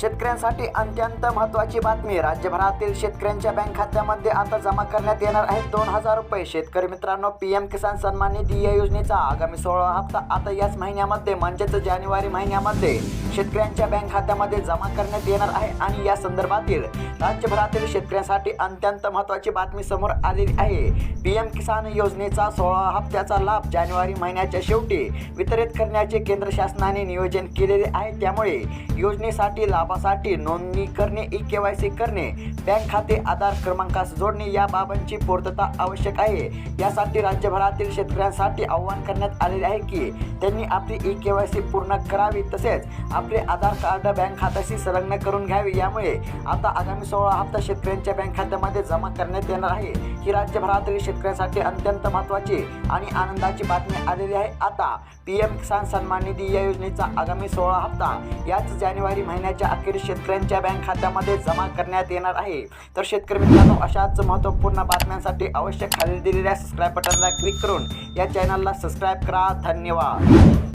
शेतकऱ्यांसाठी अत्यंत महत्त्वाची बातमी. राज्यभरातील शेतकऱ्यांच्या बँक खात्यामध्ये आता जमा करण्यात येणार आहेत दोन हजार रुपये. शेतकरी मित्रांनो पी एम किसान सन्मान निधी या योजनेचा आगामी सोळा हप्ता आता याच महिन्यामध्ये म्हणजेच जानेवारी महिन्यामध्ये. शेतकऱ्यांच्या बँक खात्यामध्ये जमा करण्यात येणार आहे आणि या संदर्भातील राज्यभरातील शेतकऱ्यांसाठी अत्यंत महत्त्वाची बातमी समोर आलेली आहे. पी एम किसान योजनेचा सोळा हप्त्याचा लाभ जानेवारी महिन्याच्या शेवटी वितरित करण्याचे केंद्र शासनाने नियोजन केलेले आहे. त्यामुळे योजनेसाठी लाभासाठी नोंदणी करणे ई के वाय सी करणे बँक खाते आधार क्रमांकास जोडणे या बाबांची पूर्तता आवश्यक आहे. यासाठी राज्यभरातील शेतकऱ्यांसाठी आवाहन करण्यात आलेले आहे की त्यांनी आपली ई के वाय सी पूर्ण करावी. तसेच आपले आधार कार्ड बँक खात्याशी संलग्न करून घ्यावे. यामुळे आता आगामी सोळा हप्ता शेतकऱ्यांच्या बँक खात्यामध्ये जमा करण्यात येणार आहे. ही राज्यभरातील शेतकऱ्यांसाठी अत्यंत महत्त्वाची आणि आनंदाची बातमी आलेली आहे. आता पी एम किसान सन्मान निधी या योजनेचा आगामी सोळा हप्ता याच जानेवारी महिन्याच्या अखेर शेतकऱ्यांच्या बँक खात्यामध्ये जमा करण्यात येणार आहे. तर शेतकरी मित्रांनो अशाच महत्त्वपूर्ण बातम्यांसाठी अवश्य खाली दिलेल्या सबस्क्राईब बटनला क्लिक करून या चॅनलला सबस्क्राईब करा. धन्यवाद.